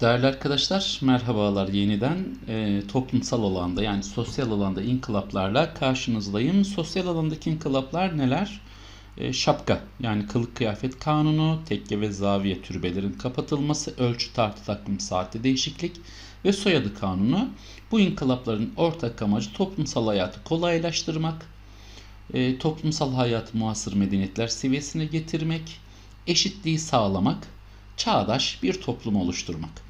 Değerli arkadaşlar, merhabalar yeniden. Ee, toplumsal alanda yani sosyal alanda inkılaplarla karşınızdayım. Sosyal alandaki inkılaplar neler? Ee, şapka yani kılık kıyafet kanunu, tekke ve zaviye türbelerin kapatılması, ölçü tartı takvim saati değişiklik ve soyadı kanunu. Bu inkılapların ortak amacı toplumsal hayatı kolaylaştırmak, e, toplumsal hayatı muasır medeniyetler seviyesine getirmek, eşitliği sağlamak, çağdaş bir toplum oluşturmak.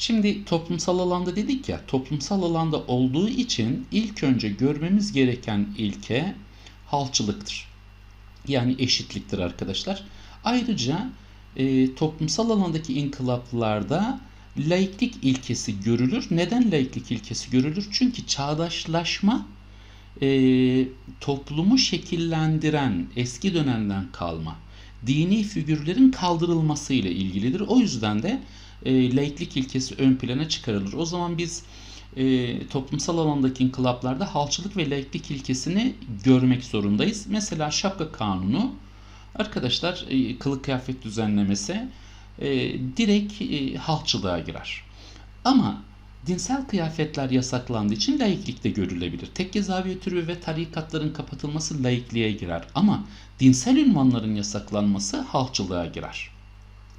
Şimdi toplumsal alanda dedik ya, toplumsal alanda olduğu için ilk önce görmemiz gereken ilke halkçılıktır. Yani eşitliktir arkadaşlar. Ayrıca e, toplumsal alandaki inkılaplarda laiklik ilkesi görülür. Neden laiklik ilkesi görülür? Çünkü çağdaşlaşma e, toplumu şekillendiren eski dönemden kalma dini figürlerin kaldırılması ile ilgilidir. O yüzden de e, laiklik ilkesi ön plana çıkarılır. O zaman biz e, toplumsal alandaki inkılaplarda halçılık ve laiklik ilkesini görmek zorundayız. Mesela şapka kanunu arkadaşlar e, kılık kıyafet düzenlemesi e, direkt e, halkçılığa girer. Ama dinsel kıyafetler yasaklandığı için laiklik de görülebilir. Tekke zaviye ve tarikatların kapatılması laikliğe girer. Ama dinsel ünvanların yasaklanması halkçılığa girer.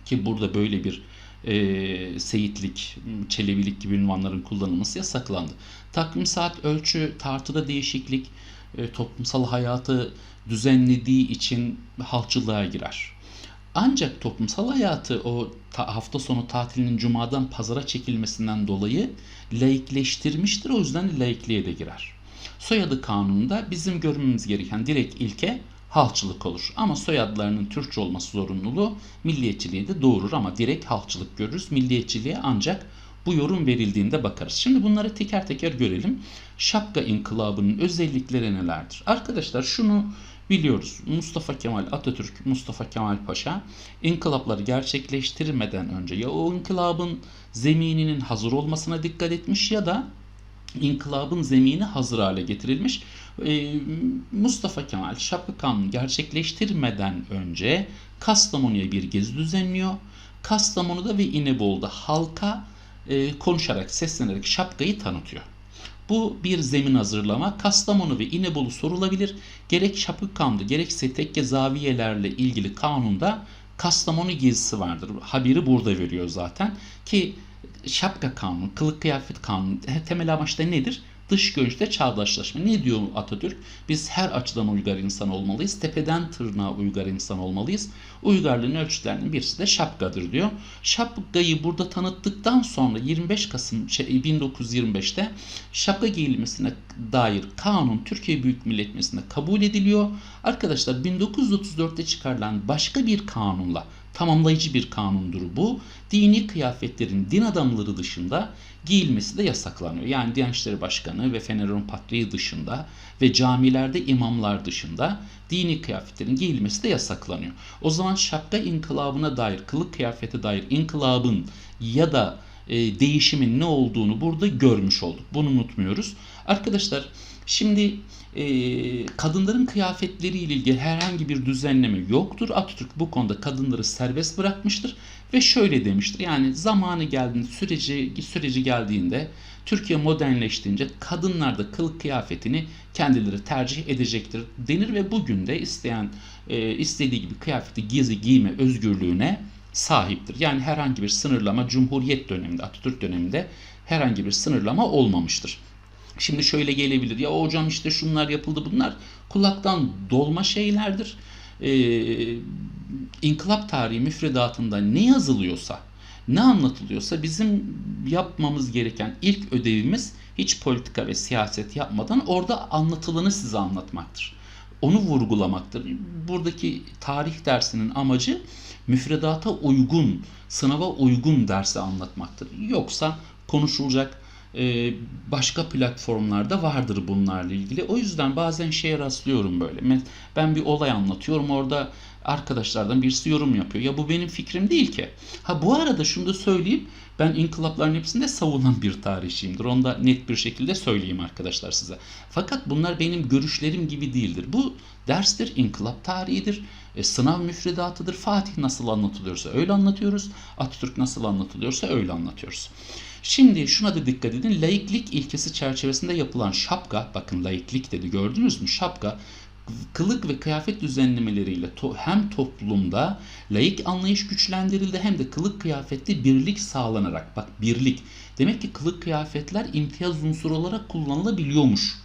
Ki burada böyle bir e, seyitlik, çelebilik gibi ünvanların kullanılması yasaklandı. Takvim saat ölçü tartıda değişiklik e, toplumsal hayatı düzenlediği için halkçılığa girer. Ancak toplumsal hayatı o ta, hafta sonu tatilinin cumadan pazara çekilmesinden dolayı laikleştirmiştir. O yüzden laikliğe de girer. Soyadı kanununda bizim görmemiz gereken direkt ilke halkçılık olur. Ama soyadlarının Türkçe olması zorunluluğu milliyetçiliği de doğurur ama direkt halkçılık görürüz. Milliyetçiliğe ancak bu yorum verildiğinde bakarız. Şimdi bunları teker teker görelim. Şapka inkılabının özellikleri nelerdir? Arkadaşlar şunu biliyoruz. Mustafa Kemal Atatürk, Mustafa Kemal Paşa inkılapları gerçekleştirmeden önce ya o inkılabın zemininin hazır olmasına dikkat etmiş ya da inkılabın zemini hazır hale getirilmiş. Ee, Mustafa Kemal Şapka Kanunu gerçekleştirmeden önce Kastamonu'ya bir gezi düzenliyor. Kastamonu'da ve İnebolu'da halka e, konuşarak, seslenerek şapkayı tanıtıyor. Bu bir zemin hazırlama. Kastamonu ve İnebolu sorulabilir. Gerek Şapık Kanunu gerekse tekke zaviyelerle ilgili kanunda Kastamonu gezisi vardır. Haberi burada veriyor zaten. Ki şapka kanunu, kılık kıyafet kanunu temel amaçta nedir? Dış görünüşte çağdaşlaşma. Ne diyor Atatürk? Biz her açıdan uygar insan olmalıyız. Tepeden tırnağa uygar insan olmalıyız. Uygarlığın ölçütlerinin birisi de şapkadır diyor. Şapkayı burada tanıttıktan sonra 25 Kasım 1925'te şey, şapka giyilmesine dair kanun Türkiye Büyük Millet Meclisi'nde kabul ediliyor. Arkadaşlar 1934'te çıkarılan başka bir kanunla tamamlayıcı bir kanundur bu. Dini kıyafetlerin din adamları dışında giyilmesi de yasaklanıyor. Yani Diyanet İşleri Başkanı ve Feneron Patriği dışında ve camilerde imamlar dışında dini kıyafetlerin giyilmesi de yasaklanıyor. O zaman şapka inkılabına dair, kılık kıyafete dair inkılabın ya da e, değişimin ne olduğunu burada görmüş olduk. Bunu unutmuyoruz. Arkadaşlar şimdi e, kadınların kıyafetleri ile ilgili herhangi bir düzenleme yoktur. Atatürk bu konuda kadınları serbest bırakmıştır ve şöyle demiştir. Yani zamanı geldiğinde, süreci süreci geldiğinde Türkiye modernleştiğince kadınlar da kılık kıyafetini kendileri tercih edecektir denir ve bugün de isteyen e, istediği gibi kıyafeti gezi giyme özgürlüğüne sahiptir. Yani herhangi bir sınırlama Cumhuriyet döneminde, Atatürk döneminde herhangi bir sınırlama olmamıştır. Şimdi şöyle gelebilir. Ya hocam işte şunlar yapıldı bunlar kulaktan dolma şeylerdir. Ee, inkılap tarihi müfredatında ne yazılıyorsa, ne anlatılıyorsa bizim yapmamız gereken ilk ödevimiz hiç politika ve siyaset yapmadan orada anlatılanı size anlatmaktır. Onu vurgulamaktır. Buradaki tarih dersinin amacı müfredata uygun, sınava uygun dersi anlatmaktır. Yoksa konuşulacak ee, başka platformlarda vardır bunlarla ilgili. O yüzden bazen şeye rastlıyorum böyle. Ben bir olay anlatıyorum orada arkadaşlardan birisi yorum yapıyor. Ya bu benim fikrim değil ki. Ha bu arada şunu da söyleyeyim. Ben inkılapların hepsinde savunan bir tarihçiyimdir. Onu da net bir şekilde söyleyeyim arkadaşlar size. Fakat bunlar benim görüşlerim gibi değildir. Bu derstir, inkılap tarihidir, e, sınav müfredatıdır. Fatih nasıl anlatılıyorsa öyle anlatıyoruz. Atatürk nasıl anlatılıyorsa öyle anlatıyoruz. Şimdi şuna da dikkat edin. Laiklik ilkesi çerçevesinde yapılan şapka, bakın laiklik dedi gördünüz mü? Şapka kılık ve kıyafet düzenlemeleriyle to- hem toplumda laik anlayış güçlendirildi hem de kılık kıyafette birlik sağlanarak bak birlik demek ki kılık kıyafetler imtiyaz unsuru olarak kullanılabiliyormuş.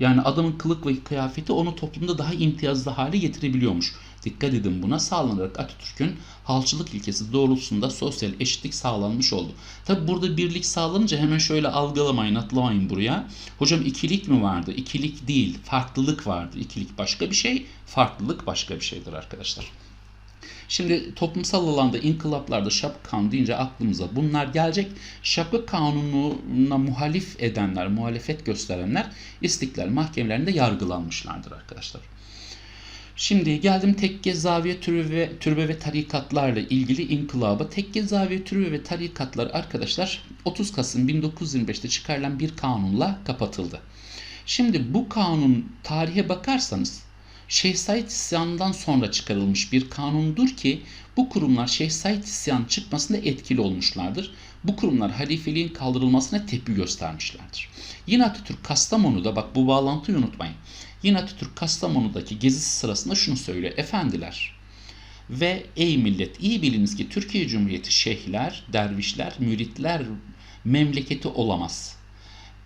Yani adamın kılık ve kıyafeti onu toplumda daha imtiyazlı hale getirebiliyormuş. Dikkat edin buna sağlanarak Atatürk'ün halçılık ilkesi doğrultusunda sosyal eşitlik sağlanmış oldu. Tabi burada birlik sağlanınca hemen şöyle algılamayın atlamayın buraya. Hocam ikilik mi vardı? İkilik değil farklılık vardı. İkilik başka bir şey farklılık başka bir şeydir arkadaşlar. Şimdi toplumsal alanda inkılaplarda şapka kanunu deyince aklımıza bunlar gelecek. Şapka kanununa muhalif edenler, muhalefet gösterenler istiklal mahkemelerinde yargılanmışlardır arkadaşlar. Şimdi geldim tekke zaviye türbe ve, türbe ve tarikatlarla ilgili inkılaba. Tekke zaviye türbe ve tarikatlar arkadaşlar 30 Kasım 1925'te çıkarılan bir kanunla kapatıldı. Şimdi bu kanun tarihe bakarsanız Şeyh Said isyanından sonra çıkarılmış bir kanundur ki bu kurumlar Şeyh Said isyan çıkmasında etkili olmuşlardır. Bu kurumlar halifeliğin kaldırılmasına tepki göstermişlerdir. Yine Atatürk Kastamonu'da bak bu bağlantıyı unutmayın. Yine Atatürk Kastamonu'daki gezisi sırasında şunu söylüyor. Efendiler ve ey millet iyi biliniz ki Türkiye Cumhuriyeti şeyhler, dervişler, müritler memleketi olamaz.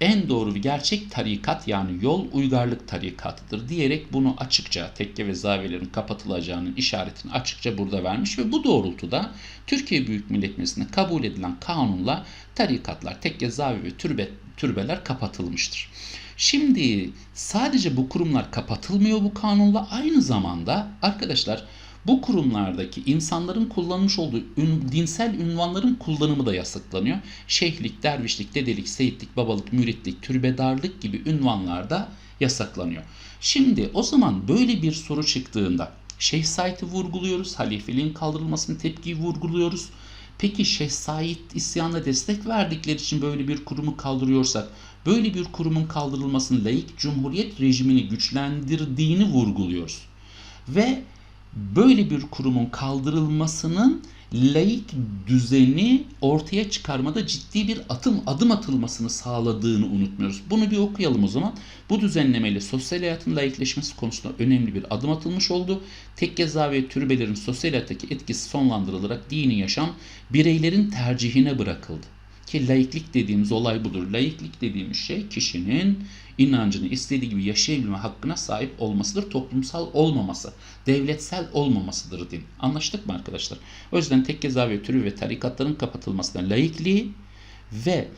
En doğru ve gerçek tarikat yani yol uygarlık tarikatıdır diyerek bunu açıkça tekke ve zaviyelerin kapatılacağının işaretini açıkça burada vermiş ve bu doğrultuda Türkiye Büyük Millet Meclisi'nde kabul edilen kanunla tarikatlar, tekke, zavi ve türbe, türbeler kapatılmıştır. Şimdi sadece bu kurumlar kapatılmıyor bu kanunla aynı zamanda arkadaşlar bu kurumlardaki insanların kullanmış olduğu ün, dinsel ünvanların kullanımı da yasaklanıyor. Şeyhlik, dervişlik, dedelik, seyitlik, babalık, müritlik, türbedarlık gibi ünvanlar da yasaklanıyor. Şimdi o zaman böyle bir soru çıktığında Şeyh Said'i vurguluyoruz, halifeliğin kaldırılmasını tepkiyi vurguluyoruz. Peki Şeyh Said isyanla destek verdikleri için böyle bir kurumu kaldırıyorsak, böyle bir kurumun kaldırılmasının laik cumhuriyet rejimini güçlendirdiğini vurguluyoruz. Ve böyle bir kurumun kaldırılmasının laik düzeni ortaya çıkarmada ciddi bir atım adım atılmasını sağladığını unutmuyoruz. Bunu bir okuyalım o zaman. Bu düzenlemeyle sosyal hayatın laikleşmesi konusunda önemli bir adım atılmış oldu. Tekke zaviye türbelerin sosyal hayattaki etkisi sonlandırılarak dini yaşam bireylerin tercihine bırakıldı. Ki laiklik dediğimiz olay budur. Laiklik dediğimiz şey kişinin inancını istediği gibi yaşayabilme hakkına sahip olmasıdır. Toplumsal olmaması, devletsel olmamasıdır din. Anlaştık mı arkadaşlar? O yüzden tekke zaviye türü ve tarikatların kapatılmasına laikliği ve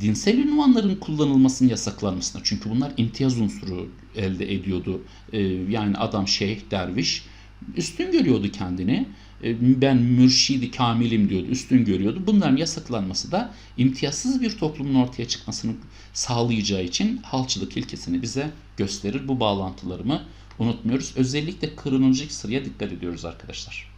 dinsel ünvanların kullanılmasının yasaklanmasına çünkü bunlar imtiyaz unsuru elde ediyordu. Ee, yani adam şeyh, derviş üstün görüyordu kendini. Ee, ben mürşidi kamilim diyordu, üstün görüyordu. Bunların yasaklanması da imtiyazsız bir toplumun ortaya çıkmasını sağlayacağı için halçılık ilkesini bize gösterir. Bu bağlantılarımı unutmuyoruz. Özellikle kronolojik sıraya dikkat ediyoruz arkadaşlar.